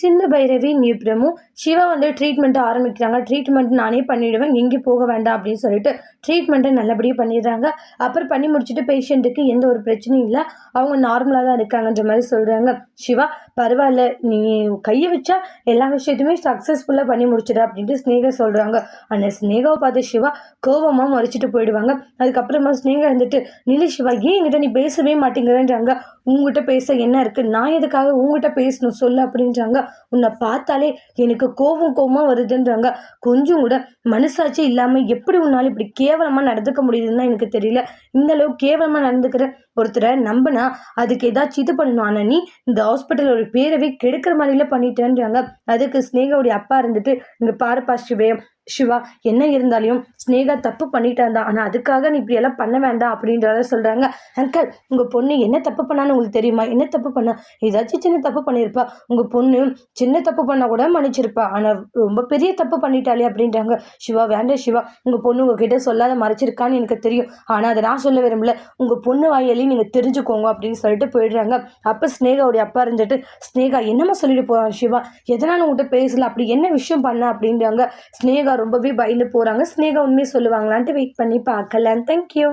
சிந்து பைரவி நியூப்ரமும் சிவா வந்து ட்ரீட்மெண்ட்டை ஆரம்பிக்கிறாங்க. ட்ரீட்மெண்ட் நானே பண்ணிவிடுவேன் எங்கேயும் போக வேண்டாம் அப்படின்னு சொல்லிட்டு ட்ரீட்மெண்ட்டை நல்லபடியாக பண்ணிடுறாங்க. அப்புறம் பண்ணி முடிச்சுட்டு பேஷண்ட்டுக்கு எந்த ஒரு பிரச்சனையும் இல்லை. அவங்க நார்மலாக தான் இருக்காங்கன்ற மாதிரி சொல்கிறாங்க சிவா பரவாயில்ல. நீ கையை வச்சா எல்லா விஷயத்தையுமே சக்ஸஸ்ஃபுல்லாக பண்ணி முடிச்சிட அப்படின்ட்டு ஸ்னேகா சொல்கிறாங்க ஆனால் ஸ்னேகாவை பார்த்து சிவா கோவமாக மறைச்சிட்டு போயிடுவாங்க. அதுக்கப்புறமா ஸ்னேகா இருந்துட்டு நிலி சிவா ஏன் என்கிட்ட நீ பேசவே மாட்டேங்கிறேன்றாங்க. உங்ககிட்ட பேச என்ன இருக்குது நான் எதுக்காக உங்ககிட்ட பேசணும்? சொல்லு அப்படின்றாங்க. உன்னை பார்த்தாலே எனக்கு கோவம் கோவமாக வருதுன்றாங்க. கொஞ்சம் கூட மனசாட்சி இல்லாமல் எப்படி உன்னால் இப்படி கேவலமாக நடந்துக்க முடியுதுன்னு தான் எனக்கு தெரியல. இந்த அளவு கேவலமாக நடந்துக்கிற ஒருத்தரை நம்பினா அதுக்கு ஏதாச்சும் இது பண்ணணும். ஆனால் நீ இந்த ஹாஸ்பிட்டலோட பேரவே கெடுக்கிற மாதிரில பண்ணிட்டேன்றாங்க. அதுக்கு ஸ்னேகாவுடைய அப்பா இருந்துட்டு இங்கே பாருப்பா சிவே சிவா என்ன இருந்தாலும் ஸ்னேகா தப்பு பண்ணிட்டு இருந்தா ஆனால் அதுக்காக நீ இப்படியெல்லாம் பண்ண வேண்டாம் அப்படின்றத சொல்கிறாங்க அங்கிள் உங்கள் பொண்ணு என்ன தப்பு பண்ணான்னு உங்களுக்கு தெரியுமா? என்ன தப்பு பண்ணா? ஏதாச்சும் சின்ன தப்பு பண்ணியிருப்பா. உங்கள் பொண்ணு சின்ன தப்பு பண்ணால் கூட மன்னிச்சிருப்பா. ஆனால் ரொம்ப பெரிய தப்பு பண்ணிட்டாளே அப்படின்றாங்க சிவா. வேண்டாம் சிவா உங்கள் பொண்ணு உங்ககிட்ட சொல்லாத மறைச்சிருக்கான்னு எனக்கு தெரியும். ஆனால் அதை நான் சொல்ல விரும்பல. உங்கள் பொண்ணு வாயிலையும் நீங்கள் தெரிஞ்சுக்கோங்க அப்படின்னு சொல்லிட்டு போயிடுறாங்க. அப்போ ஸ்னேகாவுடைய அப்பா இருந்துட்டு ஸ்னேகா என்னம்மா சொல்லிட்டு போகிறான் சிவா? எதனால் உங்கள்கிட்ட பேசல? அப்படி என்ன விஷயம் பண்ண? அப்படின்றாங்க. ஸ்னேகா ரொம்பவே பயந்து போகிறாங்க ஸ்னேகா உண்மையை சொல்லுவாங்களான்ட்டு வெயிட் பண்ணி பார்க்கலாம் தேங்க்யூ